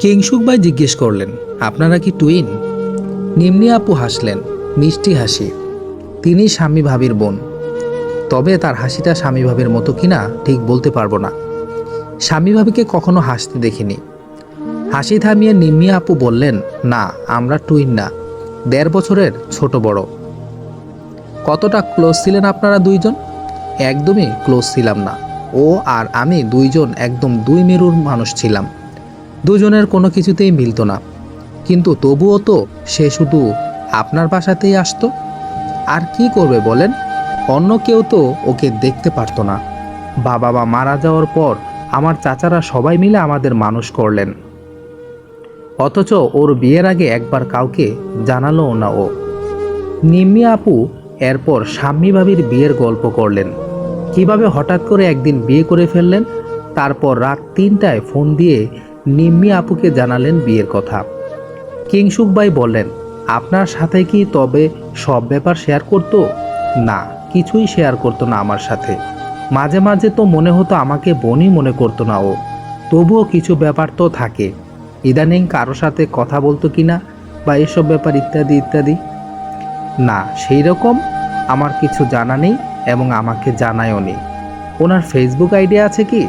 কিংসুক ভাই জিজ্ঞেস করলেন, আপনারা কি টুইন? নিম্নি আপু হাসলেন, মিষ্টি হাসি। তিনি স্বামী ভাবির বোন। তবে তার হাসিটা স্বামী ভাবির মতো কিনা ঠিক বলতে পারব না। স্বামী ভাবিকে কখনো হাসতে দেখিনি। হাসি থামিয়ে নিম্মি আপু বললেন, না, আমরা টুইন না। দেড় বছরের ছোট বড়। কতটা ক্লোজ ছিলেন আপনারা দুইজন? একদমই ক্লোজ ছিলাম না। ও আর আমি দুইজন একদম দুই মেরুর মানুষ ছিলাম। দুজনের কোনো কিছুতেই মিলতো না। কিন্তু তবুও তো সে শুধু আপনার বাসাতেই আসতো। আর কি করবে বলেন? অন্য কেউ তো ওকে দেখতে পারতো না। বাবা মা মারা যাওয়ার পর আমার চাচারা সবাই মিলে আমাদের মানুষ করলেন। অথচ ওর বিয়ের আগে একবার কাউকে জানালো না ও। নিম্মি আপু এরপর স্বামী ভাবির বিয়ের গল্প করলেন। কীভাবে হঠাৎ করে একদিন বিয়ে করে ফেললেন? তারপর রাত তিনটায় ফোন দিয়ে নিম্মি আপুকে জানালেন বিয়ের কথা। কিংসুক ভাই বললেন, আপনার সাথে কি তবে সব ব্যাপার শেয়ার করতো? না, কিছুই শেয়ার করতো না আমার সাথে। মাঝে মাঝে তো মনে হতো আমাকে বোনই মনে করতো না ও। তবুও কিছু ব্যাপার তো থাকে। ইদানিং কারও সাথে কথা বলতো কি না বা এসব ব্যাপার ইত্যাদি ইত্যাদি? না, সেই রকম আমার কিছু জানা নেই এবং আমাকে জানায়ও নেই। ওনার ফেসবুক আইডি আছে কি?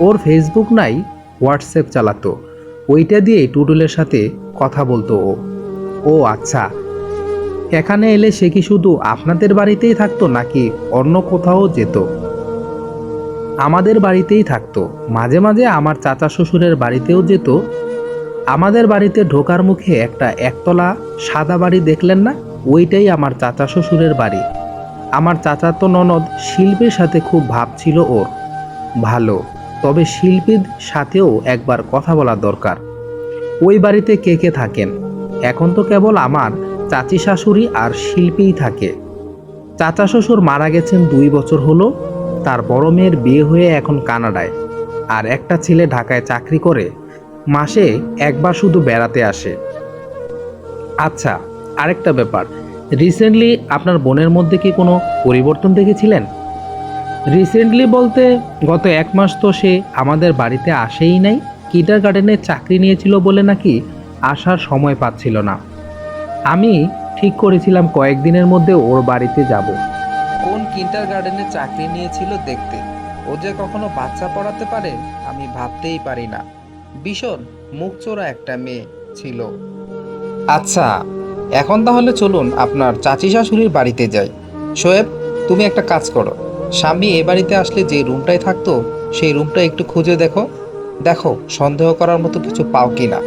ওর ফেসবুক নাই হোয়াটসঅ্যাপ চালাতো। ওইটা দিয়ে টুডুলের সাথে কথা বলতো ও। ও আচ্ছা এখানে এলে সে কি শুধু আপনাদের বাড়িতেই থাকতো নাকি অন্য কোথাও যেত? আমাদের বাড়িতেই থাকতো। মাঝে মাঝে আমার চাচা শ্বশুরের বাড়িতেও যেত। আমাদের বাড়িতে ঢোকার মুখে একটা একতলা সাদা বাড়ি দেখলেন না? ওইটাই আমার চাচা শ্বশুরের বাড়ি। আমার চাচাতো ননদ শিল্পের সাথে খুব ভাব ছিল ওর। ভালো। তবে শিল্পীর সাথেও একবার কথা বলা দরকার। ওই বাড়িতে কে কে থাকেন? এখন তো কেবল আমার চাচি শাশুড়ি আর শিল্পীই থাকে। চাচা শ্বশুর মারা গেছেন দুই বছর হলো, তার বড় মেয়ের বিয়ে হয়ে এখন কানাডায়। আর একটা ছেলে ঢাকায় চাকরি করে, মাসে একবার শুধু বেড়াতে আসে। আচ্ছা আরেকটা ব্যাপার। রিসেন্টলি আপনার বোনের মধ্যে কি কোনো পরিবর্তন দেখেছিলেন? রিসেন্টলি বলতে গত এক মাস তো সে আমাদের বাড়িতে আসেই নাই। কিটার গার্ডেনে চাকরি নিয়েছিল বলে নাকি আসার সময় পাচ্ছিল না। আমি ঠিক করেছিলাম কয়েকদিনের মধ্যে ওর বাড়িতে যাব। কোন কিন্টার গার্ডেনে চাকরি নিয়েছিল দেখতে। ও যে কখনো বাচ্চা পড়াতে পারে? আমি ভাবতেই পারি না। ভীষণ মুখচোরা একটা মেয়ে ছিল। আচ্ছা এখন তাহলে চলুন আপনার চাচি শাশুড়ির বাড়িতে যাই। শোয়েব তুমি একটা কাজ করো। স্বামী এ বাড়িতে আসলে যে রুমটায় থাকতো, সেই রুমটা একটু খুঁজে দেখো। দেখো, সন্দেহ করার মতো কিছু পাও কি না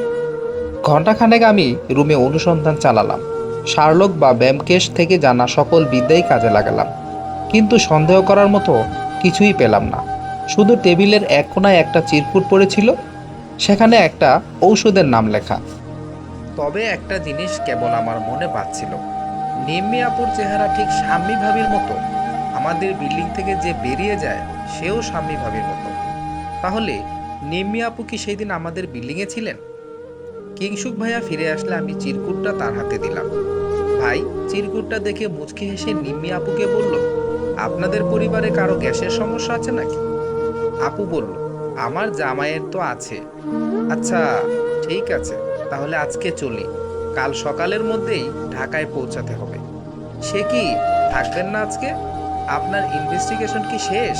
ঘণ্টাখানেক আমি রুমে অনুসন্ধান চালালাম। শার্লক বা ব্যামকেশ থেকে জানা সকল বিদ্যাই কাজে লাগালাম। কিন্তু সন্দেহ করার মতো কিছুই পেলাম না। শুধু টেবিলের এক কোনায় একটা চিরকুট পড়েছিল, সেখানে একটা ঔষধের নাম লেখা। তবে একটা জিনিস কেবল আমার মনে বাজছিল নিম্মি আপুর চেহারা ঠিক স্বামী ভাবির মতো। আমাদের বিল্ডিং থেকে যে বেরিয়ে যায়, সেও স্বামী ভাবির মতো। তাহলে নিম্মি আপু কি সেই দিন আমাদের বিল্ডিংয়ে ছিলেন? কিংসুক ভাইয়া ফিরে আসলে আমি চিরকুটটা তার হাতে দিলাম। ভাই, চিরকুটটা দেখে মুচকি হেসে নিম্মি আপুকে বলল, আপনাদের পরিবারে কারও গ্যাসের সমস্যা আছে নাকি? আপু বলল, আমার জামাইয়ের তো আছে। আচ্ছা ঠিক আছে, তাহলে আজকে চলি। কাল সকালের মধ্যেই ঢাকায় পৌঁছাতে হবে। সে কি, থাকবেন না আজকে? আপনার ইনভেস্টিগেশন কি শেষ?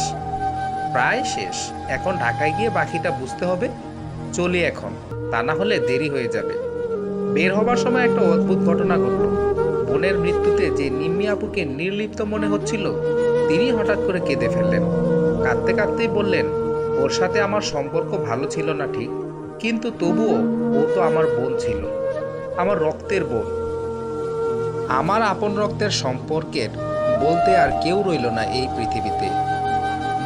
প্রায় শেষ। এখন ঢাকায় গিয়ে বাকিটা বুঝতে হবে। চলি এখন। তা না হলে দেরি হয়ে যাবে। বের হবার সময় একটা অদ্ভুত ঘটনা ঘটল। বোনের মৃত্যুতে যে নিম্মি আপুকে নির্লিপ্ত মনে হচ্ছিল, তিনি হঠাৎ করে কেঁদে ফেললেন। কাঁদতে কাঁদতেই বললেন, ওর সাথে আমার সম্পর্ক ভালো ছিল না ঠিক, কিন্তু তবুও ও তো আমার বোন ছিল। আমার রক্তের বোন। আমার আপন রক্তের সম্পর্কের বলতে আর কেউ রইল না এই পৃথিবীতে।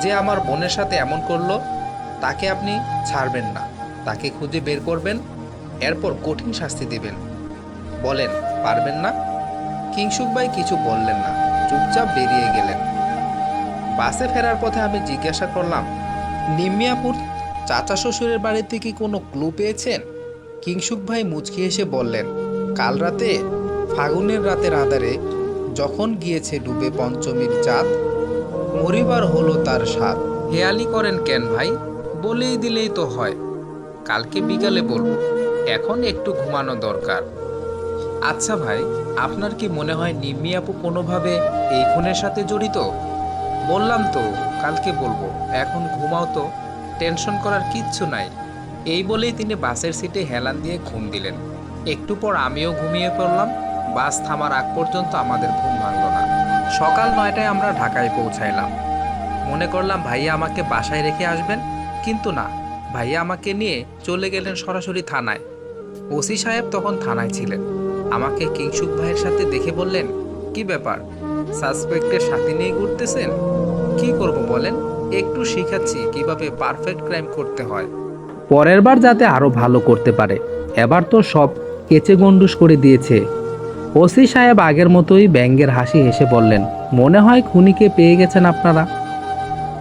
যে আমার বোনের সাথে এমন করল, তাকে আপনি ছাড়বেন না। তাকে খুঁজে বের করবেন, এরপর কঠিন শাস্তি দেবেন। বলেন, পারবেন না? কিংসুক ভাই কিছু বললেন না, চুপচাপ বেরিয়ে গেলেন। বাসে ফেরার পথে আমি জিজ্ঞাসা করলাম নিমিয়াপুর চাচা শ্বশুরের বাড়িতে কি কোনো ক্লু পেয়েছেন? কিংসুক ভাই মুচকি এসে বললেন, কাল রাতে ফাগুনের রাতের আধারে যখন গিয়েছে ডুবে পঞ্চমীর চাঁদ, মরিবার হলো তার স্বাদ। হেয়ালি করেন কেন ভাই? বলেই দিলেই তো হয়। কালকে বিকালে বলব, এখন একটু ঘুমানো দরকার। আচ্ছা ভাই, আপনার কি মনে হয় নিম্মি আপু কোনোভাবে এই খুনের সাথে জড়িত? বললাম তো, কালকে বলব, এখন ঘুমাও তো, টেনশন করার কিচ্ছু নাই। এই বলেই তিনি বাসের সিটে হেলান দিয়ে ঘুম দিলেন। একটু পর আমিও ঘুমিয়ে পড়লাম। বাস থামার আগ পর্যন্ত আমাদের ঘুম ভাঙল না। সকাল নয়টায় আমরা ঢাকায় পৌঁছাইলাম। মনে করলাম ভাইয়া আমাকে বাসায় রেখে আসবেন, কিন্তু না, ভাইয়া আমাকে নিয়ে চলে গেলেন সরাসরি থানায়। ওসি সাহেব তখন থানায় ছিলেন। আমাকে কিংসুক ভাইয়ের সাথে দেখে বললেন, কি ব্যাপার? সাসপেক্টের সাথে নিয়ে ঘুরতেছেন? কি করব বলেন? একটু শিখাচ্ছি কীভাবে পারফেক্ট ক্রাইম করতে হয়। পরের বার যাতে আরও ভালো করতে পারে, এবার তো সব কেচে গন্ডুস করে দিয়েছে। ওসি সাহেব আগের মতোই ব্যঙ্গের হাসি হেসে বললেন, মনে হয় খুনিকে পেয়ে গেছেন আপনারা?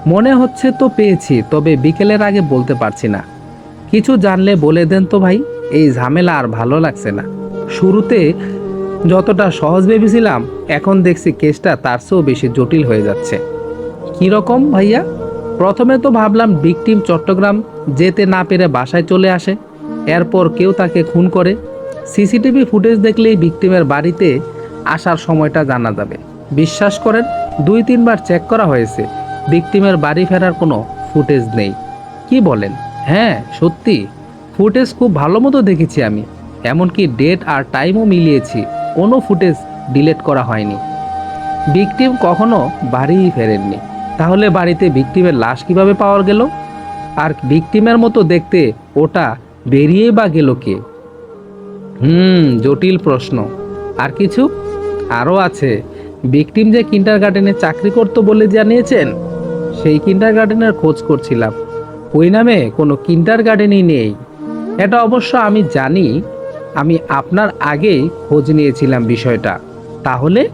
মনে হচ্ছে তো পেয়েছি, তবে বিকেলের আগে বলতে পারছি না। কিছু জানলে বলে দেন তো ভাই, এই ঝামেলা আর ভালো লাগছে না। শুরুতে যতটা সহজ ভেবেছিলাম, এখন দেখছি কেসটা তার চেয়েও বেশি জটিল হয়ে যাচ্ছে। কীরকম ভাইয়া? প্রথমে তো ভাবলাম ভিকটিম চট্টগ্রাম যেতে না পেরে বাসায় চলে আসে। এরপর কেউ তাকে খুন করে সিসিটিভি ফুটেজ দেখলেই ভিকটিমের বাড়িতে আসার সময়টা জানা যাবে। বিশ্বাস করেন, দুই তিনবার চেক করা হয়েছে। ভিকটিমের বাড়ি ফেরার কোনো ফুটেজ নেই। কি বলেন? হ্যাঁ সত্যি। ফুটেজ খুব ভালো মতো দেখেছি আমি। এমনকি ডেট আর টাইমও মিলিয়েছি। কোনো ফুটেজ ডিলিট করা হয়নি। ভিকটিম কখনো বাড়িই ফেরেননি। তাহলে বাড়িতে ভিকটিমের লাশ কীভাবে পাওয়া গেল? আর ভিকটিমের মতো দেখতে ওটা বেরিয়ে বা গেল কে? হুম, জটিল প্রশ্ন। আর কিছু? আরও আছে। ভিকটিম যে কিন্ডার গার্ডেনে চাকরি করতো বলে জানিয়েছেন, সেই কিন্ডার গার্ডেনের খোঁজ করছিলাম। ওই নামে কোনো কিন্ডার গার্ডেনই নেই। এটা অবশ্য আমি জানি, আমি আপনার আগেই খোঁজ নিয়েছিলাম বিষয়টা। তাহলে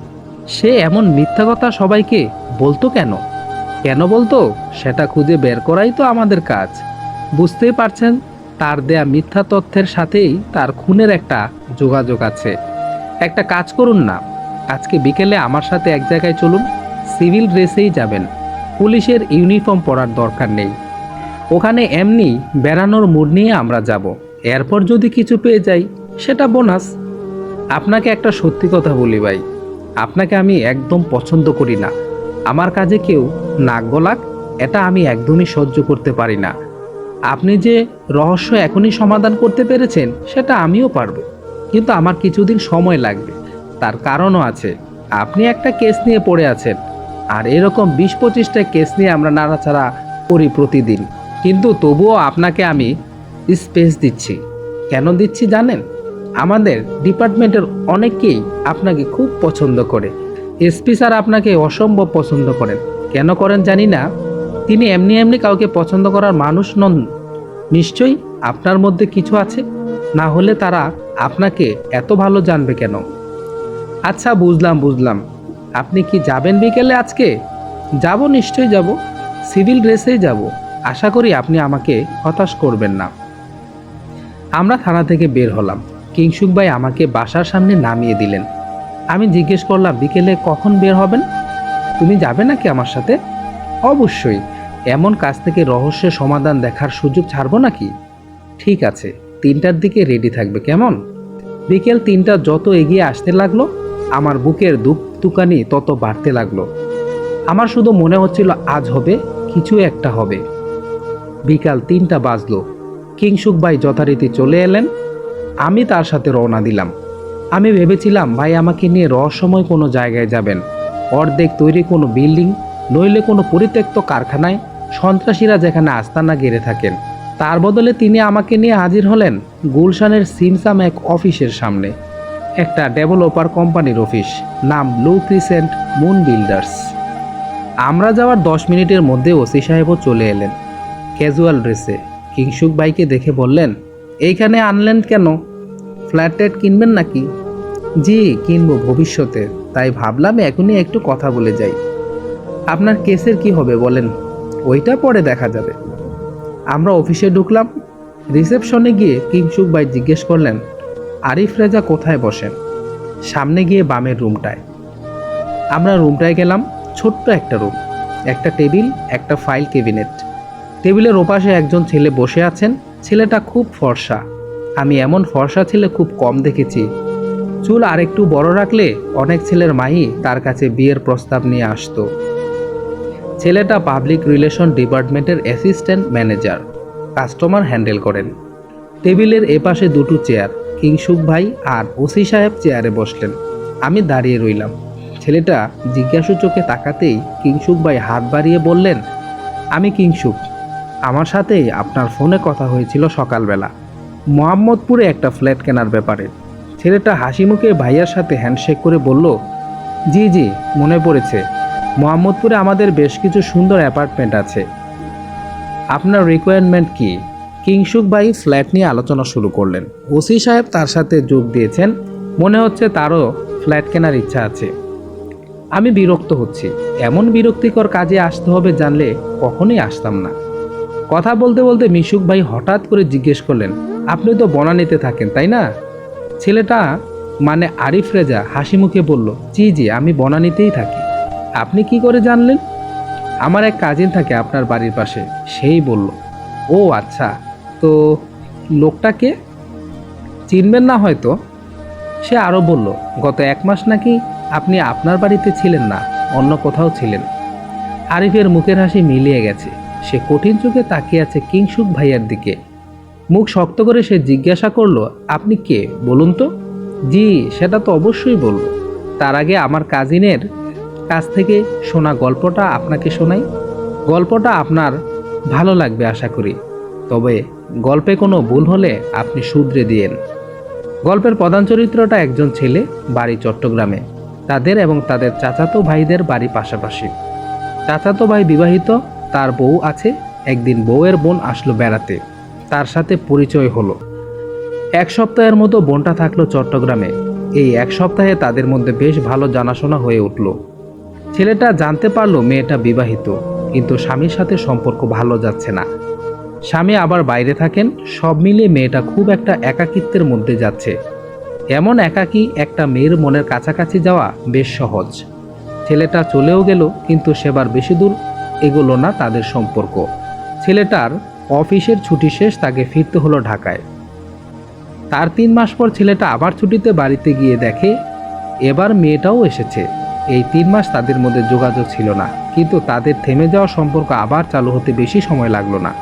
সে এমন মিথ্যা কথা সবাইকে বলতো কেন? কেন বলতো? সেটা খুঁজে বের করাই তো আমাদের কাজ। বুঝতেই পারছেন? তার দেয়া মিথ্যা তথ্যের সাথেই তার খুনের একটা যোগাযোগ আছে। একটা কাজ করুন না। আজকে বিকেলে আমার সাথে এক জায়গায় চলুন, সিভিল ড্রেসেই যাবেন। পুলিশের ইউনিফর্ম পরার দরকার নেই। ওখানে এমনি বেড়ানোর মুড নিয়ে আমরা যাব। এরপর যদি কিছু পেয়ে যাই, সেটা বোনাস আপনাকে একটা সত্যি কথা বলি ভাই। আপনাকে আমি একদম পছন্দ করি না। আমার কাজে কেউ নাক গলাক, এটা আমি একদমই সহ্য করতে পারি না। আপনি যে রহস্য এখনই সমাধান করতে পেরেছেন, সেটা আমিও পারব। কিন্তু আমার কিছুদিন সময় লাগবে। তার কারণও আছে। আপনি একটা কেস নিয়ে পড়ে আছেন। আর এরকম বিশ পঁচিশটা কেস নিয়ে আমরা নাড়াচাড়া করি প্রতিদিন। কিন্তু তবুও আপনাকে আমি স্পেস দিচ্ছি। কেন দিচ্ছি জানেন? আমাদের ডিপার্টমেন্টের অনেকেই আপনাকে খুব পছন্দ করে। এসপি স্যার আপনাকে অসম্ভব পছন্দ করেন। কেন করেন জানি না। তিনি এমনি এমনি কাউকে পছন্দ করার মানুষ নন। নিশ্চয়ই আপনার মধ্যে কিছু আছে? না হলে তারা আপনাকে এত ভালো জানবে কেন? আচ্ছা বুঝলাম বুঝলাম। আপনি কি যাবেন বিকেলে আজকে? যাব, নিশ্চয়ই যাব। সিভিল ড্রেসেই যাব। আশা করি আপনি আমাকে হতাশ করবেন না। আমরা থানা থেকে বের হলাম। কিংসুক ভাই আমাকে বাসার সামনে নামিয়ে দিলেন। আমি জিজ্ঞেস করলাম, বিকেলে কখন বের হবেন? তুমি যাবে নাকি আমার সাথে? অবশ্যই। এমন কাজ থেকে রহস্যের সমাধান দেখার সুযোগ ছাড়বো নাকি? ঠিক আছে, তিনটার দিকে রেডি থাকবে, কেমন? বিকেল তিনটা যত এগিয়ে আসতে লাগল, আমার বুকের দুপ তুকানি তত বাড়তে লাগল। আমার শুধু মনে হচ্ছিল আজ হবে, কিছু একটা হবে। বিকাল তিনটা বাজলো। কিংসুক ভাই যথারীতি চলে এলেন। আমি তার সাথে রওনা দিলাম। আমি ভেবেছিলাম, ভাই, আমাকে নিয়ে রহস্যময় কোনো জায়গায় যাবেন। অর্ধেক তৈরি কোনো বিল্ডিং, নইলে কোনো পরিত্যক্ত কারখানায় সন্ত্রাসীরা যেখানে আস্তানা গেড়ে থাকেন, তার বদলে তিনি আমাকে নিয়ে হাজির হলেন গুলশানের সিমসাম এক অফিসের সামনে, একটা ডেভেলপার কোম্পানির অফিস, নাম ব্লু ক্রিসেন্ট মুন বিল্ডার্স। আমরা যাওয়ার দশ মিনিটের মধ্যে ওসি সাহেবও চলে এলেন, ক্যাজুয়াল ড্রেসে। কিংসুক ভাইকে দেখে বললেন, এইখানে আনলেন কেন? ফ্ল্যাট ট্যাট কিনবেন নাকি? জি, কিনবো ভবিষ্যতে, তাই ভাবলাম এখনই একটু কথা বলে যাই। আপনার কেসের কি হবে বলেন? ওইটা পরে দেখা যাবে। আমরা অফিসে ঢুকলাম, রিসেপশনে গিয়ে কিংসুক ভাই জিজ্ঞেস করলেন, আরিফ রেজা কোথায় বসেন? সামনে গিয়ে বামের রুমটায়। আমরা রুমটায় গেলাম, ছোট্ট একটা রুম, একটা টেবিল, একটা ফাইল ক্যাবিনেট। টেবিলের ওপাশে একজন ছেলে বসে আছেন, ছেলেটা খুব ফর্সা। আমি এমন ফর্সা ছেলে খুব কম দেখেছি। চুল আরেকটু বড় রাখলে অনেক ছেলের মাই তার কাছে বিয়ের প্রস্তাব নিয়ে আসতো। ছেলেটা পাবলিক রিলেশন ডিপার্টমেন্টের অ্যাসিস্ট্যান্ট ম্যানেজার কাস্টমার হ্যান্ডেল করেন। টেবিলের এপাশে দুটো চেয়ার কিংসুক ভাই আর ওসি সাহেব চেয়ারে বসলেন। আমি দাঁড়িয়ে রইলাম। ছেলেটা জিজ্ঞাসু চোখে তাকাতেই কিংসুক ভাই হাত বাড়িয়ে বললেন, আমি কিংসুক। আমার সাথে আপনার ফোনে কথা হয়েছিল সকালবেলা। মোহাম্মদপুরে একটা ফ্ল্যাট কেনার ব্যাপারে। ছেলেটা হাসি মুখে ভাইয়ার সাথে হ্যান্ডশেক করে বলল, জি জি, মনে পড়েছে। মোহাম্মদপুরে আমাদের বেশ কিছু সুন্দর অ্যাপার্টমেন্ট আছে। আপনার রিকোয়ারমেন্ট কি? কিংসুক ভাই ফ্ল্যাট নিয়ে আলোচনা শুরু করলেন। ওসি সাহেব তার সাথে যোগ দিয়েছেন। মনে হচ্ছে তারও ফ্ল্যাট কেনার ইচ্ছা আছে। আমি বিরক্ত হচ্ছি। এমন বিরক্তিকর কাজে আসতে হবে জানলে কখনোই আসতাম না। কথা বলতে বলতে মিশুক ভাই হঠাৎ করে জিজ্ঞেস করলেন, আপনি তো বনানীতে থাকেন, তাই না? ছেলেটা মানে আরিফ রেজা হাসি মুখে বলল, জি জি, আমি বনানীতেই থাকি। আপনি কি করে জানলেন? আমার এক কাজিন থাকে আপনার বাড়ির পাশে, সেই বলল, ও আচ্ছা তো লোকটাকে চিনবেন না হয়তো? সে আরও বলল, গত এক মাস নাকি আপনি আপনার বাড়িতে ছিলেন না, অন্য কোথাও ছিলেন। আরিফের মুখের হাসি মিলিয়ে গেছে। সে কঠিন চোখে তাকিয়ে আছে কিংসুক ভাইয়ার দিকে। মুখ শক্ত করে সে জিজ্ঞাসা করল, আপনি কে? বলুন তো? জি, সেটা তো অবশ্যই বলব। তার আগে আমার কাজিনের কাছ থেকে শোনা গল্পটা আপনাকে শোনাই। গল্পটা আপনার ভালো লাগবে আশা করি। তবে গল্পে কোনো ভুল হলে আপনি শুধরে দিয়েন। গল্পের প্রধান চরিত্রটা একজন ছেলে বাড়ি চট্টগ্রামে। তাদের এবং তাদের চাচাতো ভাইদের বাড়ি পাশাপাশি। চাচাতো ভাই বিবাহিত, তার বউ আছে, একদিন বউয়ের বোন আসলো বেড়াতে। তার সাথে পরিচয় হলো। এক সপ্তাহের মতো বোনটা থাকল চট্টগ্রামে। এই এক সপ্তাহে তাদের মধ্যে বেশ ভালো জানাশোনা হয়ে উঠল। ছেলেটা জানতে পারল মেয়েটা বিবাহিত, কিন্তু স্বামীর সাথে সম্পর্ক ভালো যাচ্ছে না। স্বামী আবার বাইরে থাকেন, সব মিলিয়ে মেয়েটা খুব একটা একাকিত্বের মধ্যে যাচ্ছে। এমন একাকী একটা মেয়ের মনের কাছাকাছি যাওয়া বেশ সহজ। ছেলেটা চলেও গেল, কিন্তু সেবার বেশি দূর এগোলো না তাদের সম্পর্ক। ছেলেটার অফিসের ছুটি শেষ, তাকে ফিরতে হলো ঢাকায়। তার তিন মাস পর ছেলেটা আবার ছুটিতে বাড়িতে গিয়ে দেখে, এবার মেয়েটাও এসেছে। এই তিন মাস তাদের মধ্যে যোগাযোগ ছিল না, কিন্তু তাদের থেমে যাওয়া সম্পর্ক আবার চালু হতে বেশি সময় লাগল না।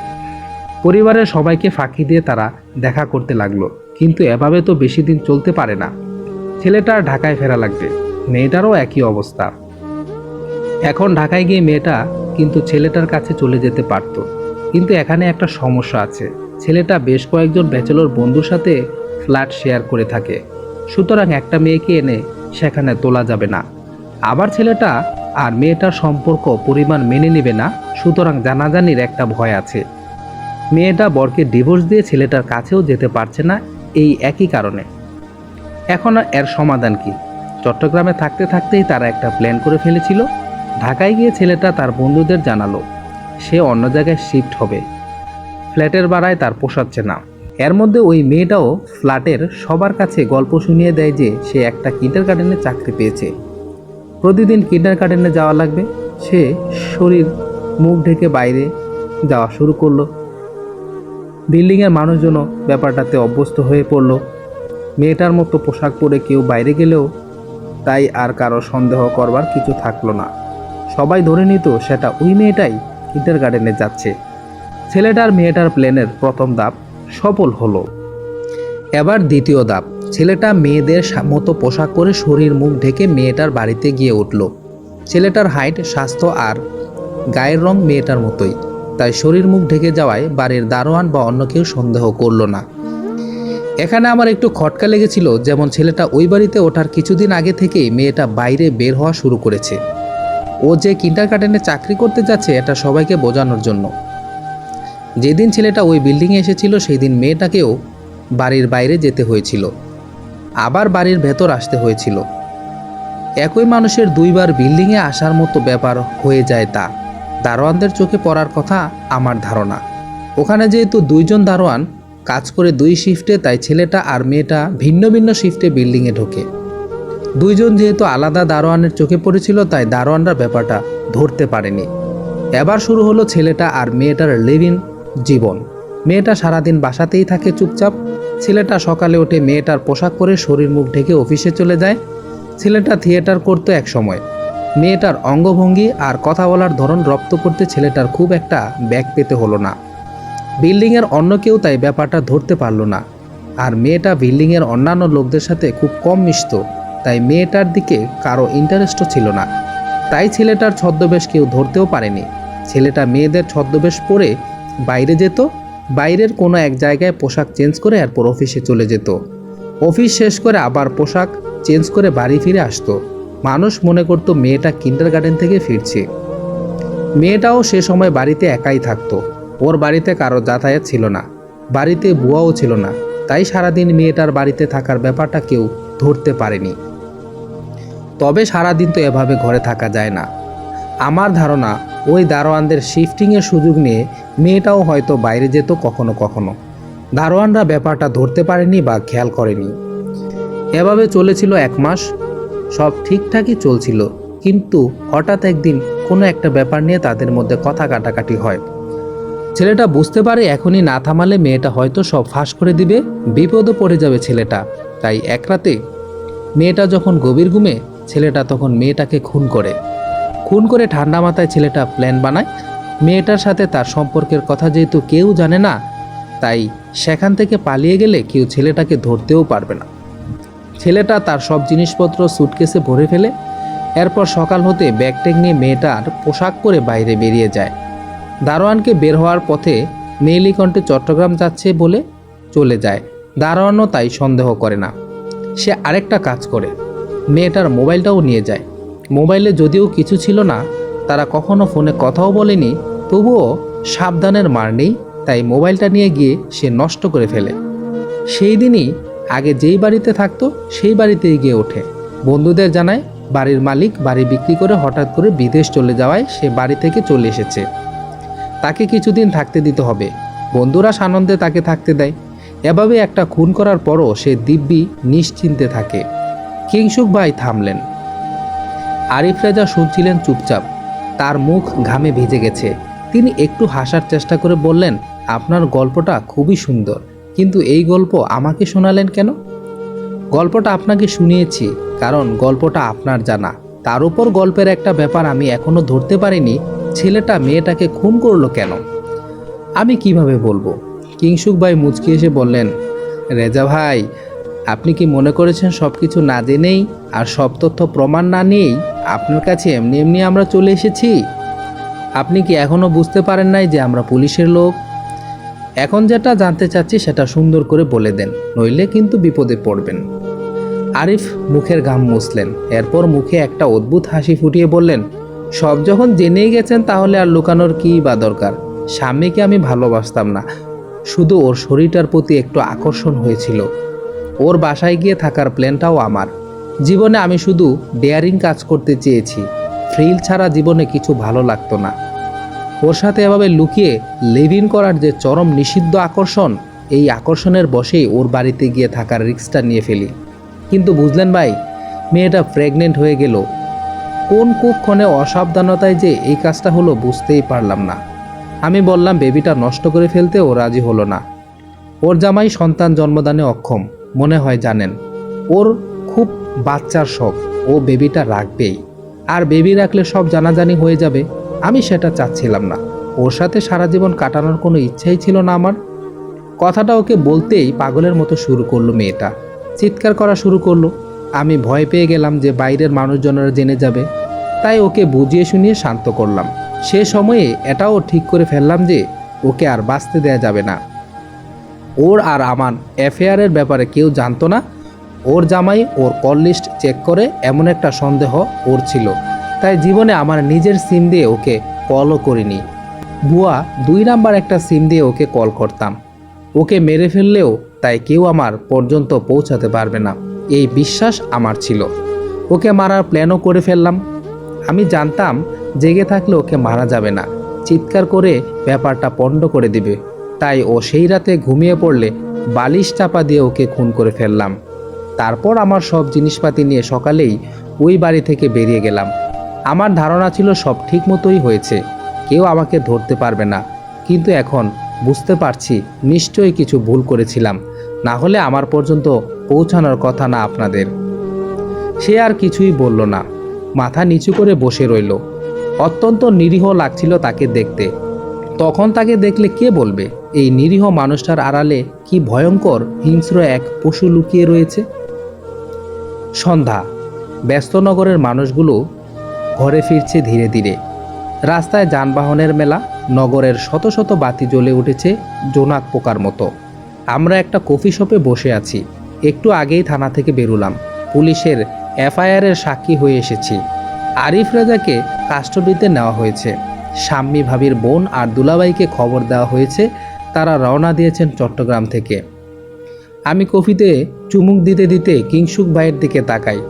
পরিবারের সবাইকে ফাঁকি দিয়ে তারা দেখা করতে লাগল, কিন্তু এভাবে তো বেশি দিন চলতে পারে না। ছেলেটার ঢাকায় ফেরা লাগবে, মেয়েটারও একই অবস্থা। এখন ঢাকায় গিয়ে মেয়েটা কিন্তু ছেলেটার কাছে চলে যেতে পারতো, কিন্তু এখানে একটা সমস্যা আছে। ছেলেটা বেশ কয়েকজন ব্যাচেলর বন্ধুর সাথে ফ্ল্যাট শেয়ার করে থাকে, সুতরাং একটা মেয়েকে এনে সেখানে তোলা যাবে না। আবার ছেলেটা আর মেয়েটার সম্পর্ক পরিমাণ মেনে নেবে না, সুতরাং জানাজানির একটা ভয় আছে। মেয়েটা বরকে ডিভোর্স দিয়ে ছেলেটার কাছেও যেতে পারছে না এই একই কারণে। এখন এর সমাধান কি? চট্টগ্রামে থাকতে থাকতেই তারা একটা প্ল্যান করে ফেলেছিল। ঢাকায় গিয়ে ছেলেটা তার বন্ধুদের জানালো, সে অন্য জায়গায় শিফট হবে। ফ্ল্যাটের ভাড়ায় তার পোষাচ্ছে না। এর মধ্যে ওই মেয়েটাও ফ্ল্যাটের সবার কাছে গল্প শুনিয়ে দেয় যে সে একটা কিন্টার গার্ডেনে চাকরি পেয়েছে। প্রতিদিন কিন্টার গার্ডেনে যাওয়া লাগবে। সে শরীর, মুখ ঢেকে বাইরে যাওয়া শুরু করল। বিল্ডিংয়ের মানুষজনও ব্যাপারটাতে অভ্যস্ত হয়ে পড়ল। মেয়েটার মতো পোশাক পরে কেউ বাইরে গেলেও তাই আর কারও সন্দেহ করবার কিছু থাকল না। সবাই ধরে নিত সেটা ওই মেয়েটাই কিন্টার গার্ডেনে যাচ্ছে। ছেলেটার মেয়েটার প্লেনের প্রথম ধাপ সফল হলো। এবার দ্বিতীয় ধাপ। ছেলেটা মেয়েদের মতো পোশাক পরে শরীর মুখ ঢেকে মেয়েটার বাড়িতে গিয়ে উঠল। ছেলেটার হাইট, স্বাস্থ্য আর গায়ের রং মেয়েটার মতোই। তাই শরীর মুখ ঢেকে যাওয়ায় বাড়ির দারোয়ান বা অন্য কেউ সন্দেহ করল না। এখানে আমার একটু খটকা লেগেছিল, যেমন ছেলেটা ওই বাড়িতে ওঠার কিছুদিন আগে থেকেই মেয়েটা বাইরে বের হওয়া শুরু করেছে। ও যে কিন্টার গার্ডেনে চাকরি করতে যাচ্ছে, এটা সবাইকে বোঝানোর জন্য। যেদিন ছেলেটা ওই বিল্ডিংয়ে এসেছিল সেই দিন মেয়েটাকেও বাড়ির বাইরে যেতে হয়েছিল। আবার বাড়ির ভেতর আসতে হয়েছিল। একই মানুষের দুইবার বিল্ডিংয়ে আসার মতো ব্যাপার হয়ে যায় তা। দারোয়ানদের চোখে পড়ার কথা আমার ধারণা। ওখানে যেহেতু দুইজন দারোয়ান, কাজ করে দুই শিফটে তাই ছেলেটা আর মেয়েটা ভিন্ন ভিন্ন শিফটে বিল্ডিংয়ে ঢোকে। দুইজন যেহেতু আলাদা দারোয়ানের চোখে পড়েছিল, তাই দারোয়ানরা ব্যাপারটা ধরতে পারেনি। এবার শুরু হলো ছেলেটা আর মেয়েটার লিভিং জীবন। মেয়েটা সারাদিন বাসাতেই থাকে চুপচাপ ছেলেটা সকালে উঠে মেয়েটার পোশাক পরে শরীর মুখ ঢেকে অফিসে চলে যায়। ছেলেটা থিয়েটার করতো এক সময়। মেয়েটার অঙ্গভঙ্গি আর কথা বলার ধরন রপ্ত করতে ছেলেটার খুব একটা ব্যাগ পেতে হলো না। বিল্ডিংয়ের অন্য কেউ তাই ব্যাপারটা ধরতে পারল না। আর মেয়েটা বিল্ডিংয়ের অন্যান্য লোকদের সাথে খুব কম মিশত, তাই মেয়েটার দিকে কারও ইন্টারেস্টও ছিল না। তাই ছেলেটার ছদ্মবেশ কেউ ধরতেও পারেনি। ছেলেটা মেয়েদের ছদ্মবেশ পরে বাইরে যেত বাইরের কোনো এক জায়গায় পোশাক চেঞ্জ করে এরপর অফিসে চলে যেত। অফিস শেষ করে আবার পোশাক চেঞ্জ করে বাড়ি ফিরে আসতো। মানুষ মনে করতো মেয়েটা কিন্ডার গার্ডেন থেকে ফিরছে। মেয়েটাও সে সময় বাড়িতে একাই থাকতো। ওর বাড়িতে কারও যাতায়াত ছিল না। বাড়িতে বুয়াও ছিল না। তাই সারাদিন মেয়েটার বাড়িতে থাকার ব্যাপারটা কেউ ধরতে পারেনি। তবে সারাদিন তো এভাবে ঘরে থাকা যায় না। আমার ধারণা ওই দারোয়ানদের শিফটিংয়ের সুযোগ নিয়ে মেয়েটাও হয়তো বাইরে যেত কখনো কখনো। দারোয়ানরা ব্যাপারটা ধরতে পারেনি বা খেয়াল করেনি। এভাবে চলেছিল এক মাস। সব ঠিকঠাকই চলছিল। কিন্তু হঠাৎ একদিন কোনো একটা ব্যাপার নিয়ে তাদের মধ্যে কথা কাটাকাটি হয়। ছেলেটা বুঝতে পারে এখনই না থামালে মেয়েটা হয়তো সব ফাঁস করে দিবে, বিপদে পড়ে যাবে ছেলেটা। তাই এক রাতে মেয়েটা যখন গভীর ঘুমে, ছেলেটা তখন মেয়েটাকে খুন করে। খুন করে ঠান্ডা মাথায় ছেলেটা প্ল্যান বানায়। মেয়েটার সাথে তার সম্পর্কের কথা যেহেতু কেউ জানে না, তাই সেখান থেকে পালিয়ে গেলে কেউ ছেলেটাকে ধরতেও পারবে না। ছেলেটা তার সব জিনিসপত্র সুটকেসে ভরে ফেলে, এরপর সকাল হতে ব্যাগ ট্যাগ নিয়ে মেয়েটার পোশাক পরে বাইরে বেরিয়ে যায়। দারোয়ানকে বের হওয়ার পথে মেইলিকণ্ঠে চট্টগ্রাম যাচ্ছে বলে চলে যায়। দারোয়ানও তাই সন্দেহ করে না। সে আরেকটা কাজ করে। মেয়েটার মোবাইলটাও নিয়ে যায়। মোবাইলে যদিও কিছু ছিল না তারা কখনো ফোনে কথাও বলেনি, তবুও সাবধানের মার নেই, তাই মোবাইলটা নিয়ে গিয়ে সে নষ্ট করে ফেলে। সেই দিনই আগে যেই বাড়িতে থাকতো, সেই বাড়িতেই গিয়ে ওঠে। বন্ধুদের জানায়, বাড়ির মালিক বাড়ি বিক্রি করে হঠাৎ করে বিদেশ চলে যাওয়ায় সে বাড়ি থেকে চলে এসেছে। তাকে কিছুদিন থাকতে দিতে হবে। বন্ধুরা সানন্দে তাকে থাকতে দেয়। এভাবে একটা খুন করার পরও সে দিব্যি নিশ্চিন্তে থাকে। কিংসুক ভাই থামলেন। আরিফ রাজা শুনছিলেন চুপচাপ। তার মুখ ঘামে ভিজে গেছে। তিনি একটু হাসার চেষ্টা করে বললেন, আপনার গল্পটা খুবই সুন্দর, কিন্তু এই গল্প আমাকে শোনালেন কেন? গল্পটা আপনাকে শুনিয়েছি, কারণ গল্পটা আপনার জানা। তার উপর গল্পের একটা ব্যাপার আমি এখনও ধরতে পারিনি, ছেলেটা মেয়েটাকে খুন করল কেন? আমি কীভাবে বলব? কিংসুক ভাই মুচকি এসে বললেন, রেজা ভাই, আপনি কি মনে করেছেন সব কিছু না জেনেই আর সব তথ্য প্রমাণ না নিয়েই আপনার কাছে এমনি এমনি আমরা চলে এসেছি। আপনি কি এখনও বুঝতে পারেন নাই যে আমরা পুলিশের লোক? এখন যেটা জানতে চাচ্ছি সেটা সুন্দর করে বলে দেন, নইলে কিন্তু বিপদে পড়বেন। আরিফ মুখের ঘাম মুছলেন, এরপর মুখে একটা অদ্ভুত হাসি ফুটিয়ে বললেন, সব যখন জেনেই গেছেন তাহলে আর লুকানোর কী বা দরকার? স্বামীকে আমি ভালোবাসতাম না। শুধু ওর শরীরটার প্রতি একটু আকর্ষণ হয়েছিল। ওর বাসায় গিয়ে থাকার প্ল্যানটাও আমার। জীবনে আমি শুধু ডেয়ারিং কাজ করতে চেয়েছি। ফ্রিল ছাড়া জীবনে কিছু ভালো লাগতো না। ওর সাথে এভাবে লুকিয়ে লিভ ইন করার যে চরম নিষিদ্ধ আকর্ষণ, এই আকর্ষণের বসেই ওর বাড়িতে গিয়ে থাকার রিক্সটা নিয়ে ফেলি। কিন্তু বুঝলেন ভাই, মেয়েটা প্রেগনেন্ট হয়ে গেল। কোন কুক্ষণে অসাবধানতায় যে এই কাজটা হলো বুঝতেই পারলাম না। আমি বললাম, বেবিটা নষ্ট করে ফেলতে ও রাজি হলো না। ওর জামাই সন্তান জন্মদানে অক্ষম, মনে হয় জানেন। ওর খুব বাচ্চার শখ, ও বেবিটা রাখবেই। আর বেবি রাখলে সব জানাজানি হয়ে যাবে, আমি সেটা চাচ্ছিলাম না। ওর সাথে সারা জীবন কাটানোর কোনো ইচ্ছাই ছিল না আমার। কথাটা ওকে বলতেই পাগলের মতো শুরু করল মেয়েটা। চিৎকার করা শুরু করল। আমি ভয় পেয়ে গেলাম যে বাইরের মানুষজনেরা জেনে যাবে। তাই ওকে বুঝিয়ে শুনিয়ে শান্ত করলাম। সে সময়ে এটাও ঠিক করে ফেললাম যে ওকে আর বাঁচতে দেয়া যাবে না। ওর আর আমার অ্যাফেয়ারের ব্যাপারে কেউ জানতো না। ওর জামাই ওর কল লিস্ট চেক করে এমন একটা সন্দেহ ওর ছিল। তাই জীবনে আমার নিজের সিম দিয়ে ওকে কলও করিনি। বুয়া, দুই নাম্বার একটা সিম দিয়ে ওকে কল করতাম। ওকে মেরে ফেললেও তাই কেউ আমার পর্যন্ত পৌঁছাতে পারবে না। এই বিশ্বাস আমার ছিল। ওকে মারার প্ল্যানও করে ফেললাম। আমি জানতাম জেগে থাকলে ওকে মারা যাবে না। চিৎকার করে ব্যাপারটা পণ্ড করে দিবে। তাই ও সেই রাতে ঘুমিয়ে পড়লে বালিশ চাপা দিয়ে ওকে খুন করে ফেললাম। তারপর আমার সব জিনিসপাতি নিয়ে সকালেই ওই বাড়ি থেকে বেরিয়ে গেলাম। আমার ধারণা ছিল সব ঠিক মতোই হয়েছে, কেউ আমাকে ধরতে পারবে না। কিন্তু এখন বুঝতে পারছি নিশ্চয়ই কিছু ভুল করেছিলাম, না হলে আমার পর্যন্ত পৌঁছানোর কথা না আপনাদের। সে আর কিছুই বলল না, মাথা নিচু করে বসে রইল। অত্যন্ত নিরীহ লাগছিল তাকে দেখতে। তখন তাকে দেখলে কে বলবে, এই নিরীহ মানুষটার আড়ালে কি ভয়ঙ্কর হিংস্র এক পশু লুকিয়ে রয়েছে? সন্ধ্যা। ব্যস্ত নগরের মানুষগুলো ঘরে ফিরছে ধীরে ধীরে। রাস্তায় যানবাহনের মেলা, নগরের শত শত বাতি জ্বলে উঠেছে জোনাক পোকার মতো। আমরা একটা কফি শপে বসে আছি। একটু আগেই থানা থেকে বেরুলাম। পুলিশের এফআইআরের সাক্ষী হয়ে এসেছি। আরিফ রাজাকে কাস্টডিতে নেওয়া হয়েছে। সাম্মী ভাবির বোন আর দুলাবাইকে খবর দেওয়া হয়েছে, তারা রওনা দিয়েছেন চট্টগ্রাম থেকে। আমি কফিতে চুমুক দিতে দিতে কিংসুক ভাইয়ের দিকে তাকাই।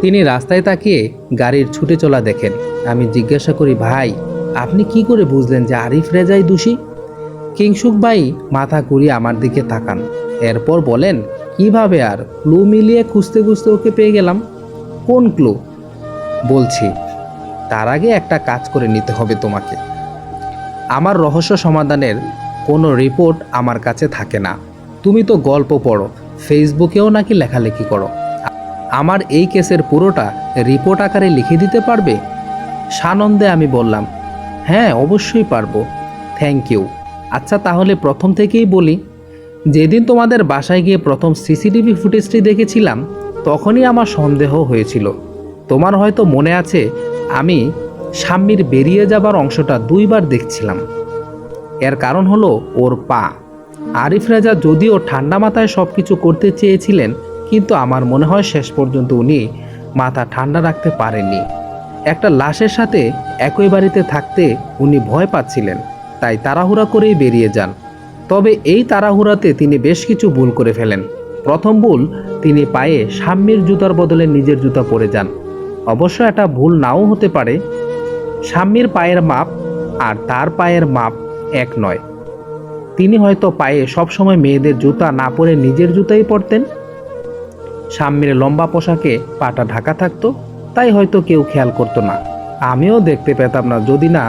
তিনি রাস্তায় তাকিয়ে গাড়ির ছুটে চলা দেখেন। আমি জিজ্ঞাসা করি, ভাই, আপনি কি করে বুঝলেন যে আরিফ রেজাই দোষী? কিংসুক ভাই মাথা ঘুরিয়ে আমার দিকে তাকান। এরপর বলেন, কীভাবে আর? ক্লু মিলিয়ে খুঁজতে খুঁজতে ওকে পেয়ে গেলাম। কোন ক্লু? বলছি, তার আগে একটা কাজ করে নিতে হবে তোমাকে। আমার রহস্য সমাধানের কোনো রিপোর্ট আমার কাছে থাকে না। তুমি তো গল্প পড়ো, ফেসবুকেও নাকি লেখালেখি করো। আমার এই কেসের পুরোটা রিপোর্ট আকারে লিখে দিতে পারবে? সানন্দে আমি বললাম হ্যাঁ অবশ্যই পারব। থ্যাংক ইউ আচ্ছা তাহলে প্রথম থেকেই বলি, যেদিন তোমাদের বাসায় গিয়ে প্রথম সিসিটিভি ফুটেজটি দেখেছিলাম, তখনই আমার সন্দেহ হয়েছিল। তোমার হয়তো মনে আছে, আমি সাম্মির বেরিয়ে যাবার অংশটা দুইবার দেখছিলাম। এর কারণ হলো ওর পা। আরিফ রাজা যদিও ঠান্ডা মাথায় সব কিছু করতে চেয়েছিলেন, কিন্তু আমার মনে হয় শেষ পর্যন্ত উনি মাথা ঠান্ডা রাখতে পারেননি। একটা লাশের সাথে একই বাড়িতে থাকতে উনি ভয় পাচ্ছিলেন, তাই তাড়াহুড়া করেই বেরিয়ে যান। তবে এই তাড়াহুড়াতে তিনি বেশ কিছু ভুল করে ফেলেন। প্রথম ভুল, তিনি পায়ে সাম্যের জুতার বদলে নিজের জুতা পরে যান। অবশ্য এটা ভুল নাও হতে পারে। সাম্যের পায়ের মাপ আর তার পায়ের মাপ এক নয়। তিনি হয়তো পায়ে সবসময় মেয়েদের জুতা না পরে নিজের জুতাই পরতেন। সাম্যের লম্বা পোশাকে পাটা ঢাকা থাকতো, তাই হয়তো কেউ খেয়াল করতো না। আমিও দেখতে পেতাম না, যদি না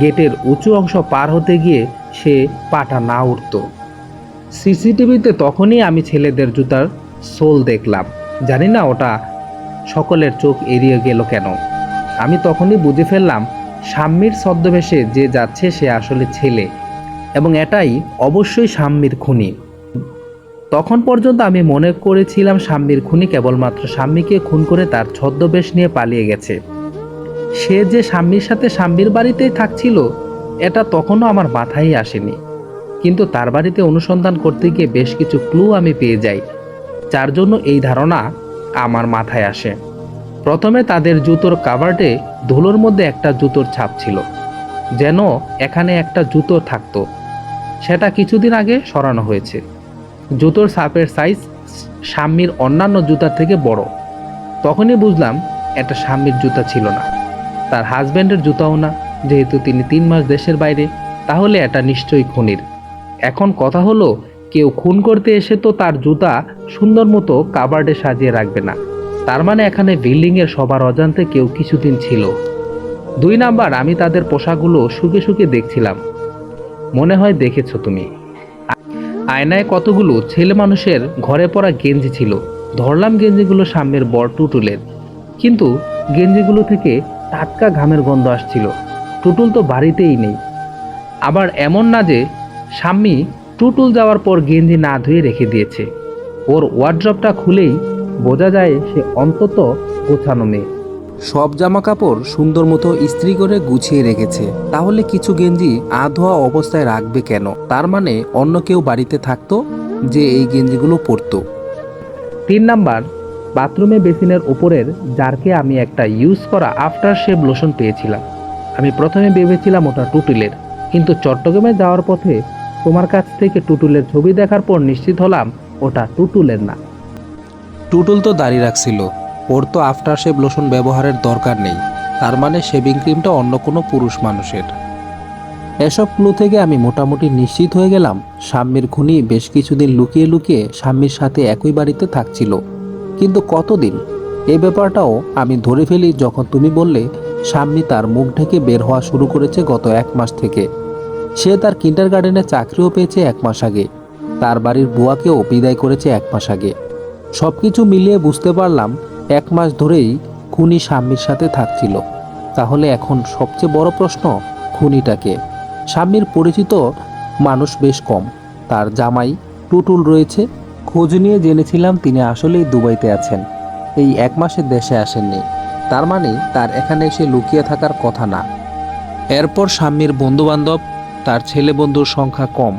গেটের উঁচু অংশ পার হতে গিয়ে সে পাটা না উঠতো। সিসিটিভিতে তখনই আমি ছেলেদের জুতার সোল দেখলাম। জানি না ওটা সকলের চোখ এড়িয়ে গেল কেন। আমি তখনই বুঝে ফেললাম সাম্যের ছদ্মবেশে যে যাচ্ছে সে আসলে ছেলে। এবং এটাই অবশ্যই সাম্যের খুনি। তখন পর্যন্ত আমি মনে করেছিলাম সাম্যের খুনি কেবলমাত্র সাম্যীকে খুন করে তার ছদ্মবেশ নিয়ে পালিয়ে গেছে। সে যে স্বামীর সাথে স্বামীর বাড়িতেই থাকছিল, এটা তখনও আমার মাথায় আসেনি। কিন্তু তার বাড়িতে অনুসন্ধান করতে গিয়ে বেশ কিছু ক্লু আমি পেয়ে যাই, যার জন্য এই ধারণা আমার মাথায় আসে। প্রথমে তাদের জুতোর কাভার্ডে ধুলোর মধ্যে একটা জুতোর ছাপ ছিল, যেন এখানে একটা জুতো থাকতো। সেটা কিছুদিন আগে সরানো হয়েছে। জুতোর সাপের সাইজ স্বামীর অন্যান্য জুতার থেকে বড়। তখনই বুঝলাম এটা স্বামীর জুতা ছিল না। তার হাজব্যান্ডের জুতাও না। যেহেতু তিনি তিন মাস দেশের বাইরে, তাহলে এটা নিশ্চয়ই খুনির। এখন কথা হলো, কেউ খুন করতে এসে তো তার জুতা সুন্দর মতো কাবার্ডে সাজিয়ে রাখবে না। তার মানে এখানে বিল্ডিংয়ের সবার অজান্তে কেউ কিছুদিন ছিল। দুই নাম্বার, আমি তাদের পোশাকগুলো শুকে শুকে দেখছিলাম। মনে হয় দেখেছ তুমি। আয়নায় কতগুলো ছেলে মানুষের ঘরে পড়া গেঞ্জি ছিল। ধরলাম গেঞ্জিগুলো সামনের বর টুটুলের। কিন্তু গেঞ্জিগুলো থেকে টাটকা ঘামের গন্ধ আসছিল। টুটুল তো বাড়িতেই নেই। আবার এমন না যে স্বামী টুটুল যাওয়ার পর গেঞ্জি না ধুয়ে রেখে দিয়েছে। ওর ওয়ার্ড্রপটা খুলেই বোঝা যায় সে অন্তত গোছানো মেয়ে। সব জামা কাপড় সুন্দর মতো ইস্ত্রি করে গুছিয়ে রেখেছে। তাহলে কিছু গেঞ্জি আধোয়া অবস্থায় রাখবে কেন? তার মানে অন্য কেউ বাড়িতে থাকতো যে এই গেঞ্জিগুলো পরতো। তিন নাম্বার বাথরুমে বেসিনের উপরের জারকে আমি একটা ইউজ করা আফটার শেভ লোশন পেয়েছিলাম। আমি প্রথমে ভেবেছিলাম ওটা টুটুলের কিন্তু চট্টগ্রামে যাওয়ার পথে তোমার কাছ থেকে টুটুলের ছবি দেখার পর নিশ্চিত হলাম ওটা টুটুলের না। টুটুল তো দাঁড়িয়ে রাখছিল। ওর তো আফটার শেভ লোশন ব্যবহারের দরকার নেই। তার মানে শেভিং ক্রিমটা অন্য কোনো পুরুষ মানুষের। এসব ক্লু থেকে আমি মোটামুটি নিশ্চিত হয়ে গেলাম, স্বামীর খুনি বেশ কিছুদিন লুকিয়ে লুকিয়ে স্বামীর সাথে একই বাড়িতে থাকছিল। কিন্তু কতদিন? এই ব্যাপারটাও আমি ধরে ফেলি যখন তুমি বললে, স্বামী তার মুখ ঢেকে বের হওয়া শুরু করেছে গত এক মাস থেকে। সে তার কিন্ডার গার্ডেনে চাকরিও পেয়েছে এক মাস আগে। তার বাড়ির বুয়াকেও বিদায় করেছে এক মাস আগে। সব কিছু মিলিয়ে বুঝতে পারলাম এক মাস ধরেই খুনি স্বামীর সাথে থাকছিল। তাহলে এখন সবচেয়ে বড় প্রশ্ন খুনিটাকে। স্বামীর পরিচিত মানুষ বেশ কম। তার জামাই টুটুল রয়েছে। খোঁজ নিয়ে জেনেছিলাম তিনি আসলেই দুবাইতে আছেন। এই এক মাসের দেশে আসেননি। তার মানে তার এখানে এসে লুকিয়ে থাকার কথা না। এরপর স্বামীর বন্ধুবান্ধব, তার ছেলে বন্ধুর সংখ্যা কম।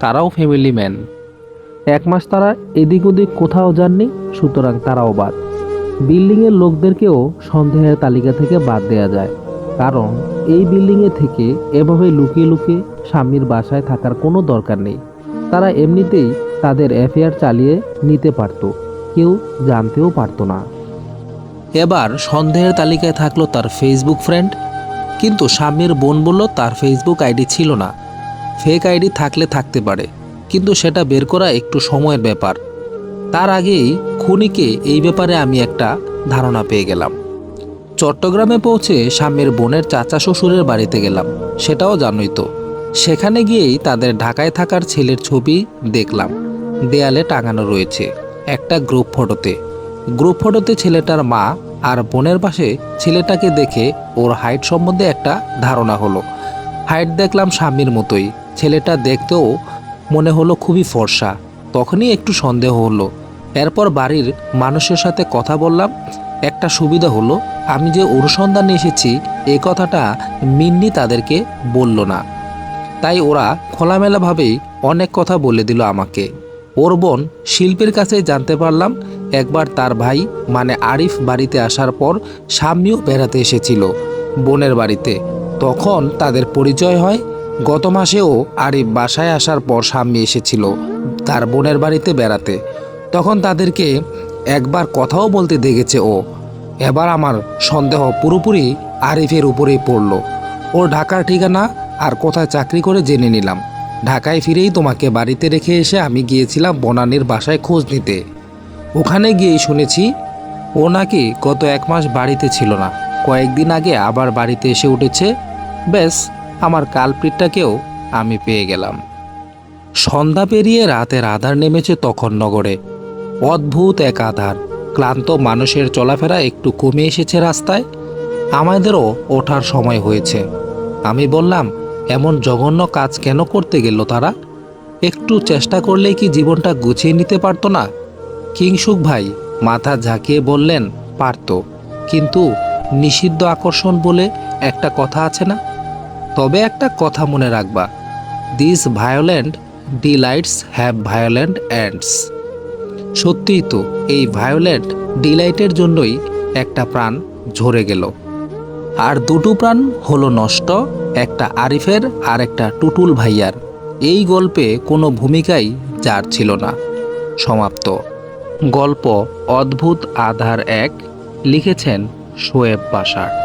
তারাও ফ্যামিলি ম্যান এক মাস তারা এদিক ওদিক কোথাও যাননি, সুতরাং তারাও বাদ। বিল্ডিংয়ের লোকদেরকেও সন্দেহের তালিকা থেকে বাদ দেওয়া যায়। কারণ এই বিল্ডিংয়ে থেকে এভাবে লুকিয়ে লুকিয়ে স্বামীর বাসায় থাকার কোনো দরকার নেই। তারা এমনিতেই তাদের অ্যাফেয়ার চালিয়ে নিতে পারত। কেউ জানতেও পারতো না। এবার সন্দেহের তালিকায় থাকল তার ফেসবুক ফ্রেন্ড কিন্তু স্বামীর বোন বলল, তার ফেসবুক আইডি ছিল না। ফেক আইডি থাকলে থাকতে পারে। কিন্তু সেটা বের করা একটু সময়ের ব্যাপার। তার আগেই খুনিকে এই ব্যাপারে আমি একটা ধারণা পেয়ে গেলাম। চট্টগ্রামে পৌঁছে স্বামীর বোনের চাচা শ্বশুরের বাড়িতে গেলাম, সেটাও জানোই তো। সেখানে গিয়েই তাদের ঢাকায় থাকার ছেলের ছবি দেখলাম, দেয়ালে টাঙানো রয়েছে একটা গ্রুপ ফটোতে। গ্রুপ ফটোতে ছেলেটার মা আর বোনের পাশে ছেলেটাকে দেখে ওর হাইট সম্বন্ধে একটা ধারণা হলো। হাইট দেখলাম স্বামীর মতোই, ছেলেটা দেখতেও মনে হলো খুবই ফর্সা, তখনই একটু সন্দেহ হলো এরপর বাড়ির মানুষের সাথে কথা বললাম। একটা সুবিধা হলো, আমি যে অনুসন্ধানে এসেছি এই কথাটা মিন্নি তাদেরকে বলল না। তাই ওরা খোলামেলাভাবেই অনেক কথা বলে দিল আমাকে। ওর বোন শিল্পীর কাছে জানতে পারলাম, একবার তার ভাই মানে আরিফ বাড়িতে আসার পর স্বামীও বেড়াতে এসেছিল বোনের বাড়িতে। তখন তাদের পরিচয় হয়, গত মাসেও আরিফ বাসায় আসার পর স্বামী এসেছিল তার বোনের বাড়িতে বেড়াতে। তখন তাদেরকে একবার কথাও বলতে দেখেছে ও। এবার আমার সন্দেহ পুরোপুরি আরিফের উপরেই পড়ল। ওর ঢাকার ঠিকানা আর কোথায় চাকরি করে জেনে নিলাম। ঢাকায় ফিরেই তোমাকে বাড়িতে রেখে এসে আমি গিয়েছিলাম বনানীর বাসায় খোঁজ নিতে। ওখানে গিয়েই শুনেছি, ও নাকি গত এক মাস বাড়িতে ছিল না। কয়েকদিন আগে আবার বাড়িতে এসে উঠেছে। ব্যাস, আমার কালপিটটাকেও আমি পেয়ে গেলাম। সন্ধ্যা পেরিয়ে রাতের আধার নেমেছে তখন নগরে। অদ্ভুত এক আধার। ক্লান্ত মানুষের চলাফেরা একটু কমে এসেছে রাস্তায়। আমাদেরও ওঠার সময় হয়েছে। আমি বললাম, এমন জঘন্য কাজ কেন করতে গেল তারা? একটু চেষ্টা করলেই কি জীবনটা গুছিয়ে নিতে পারতো না? কিংসুক ভাই মাথা ঝাঁকিয়ে বললেন, পারত। কিন্তু নিষিদ্ধ আকর্ষণ বলে একটা কথা আছে না? তবে একটা কথা মনে রাখবা। This violent delights have violent ends সত্যিই তো এই ভায়োলেট ডিলাইটের জন্যই একটা প্রাণ ঝরে গেল। আর দুটো প্রাণ হলো নষ্ট, একটা আরিফের আর একটা টুটুল ভাইয়ার। এই গল্পে কোনো ভূমিকাই যার ছিল না। সমাপ্ত। গল্প অদ্ভুত আধার এক, লিখেছেন শোয়েব বাসার।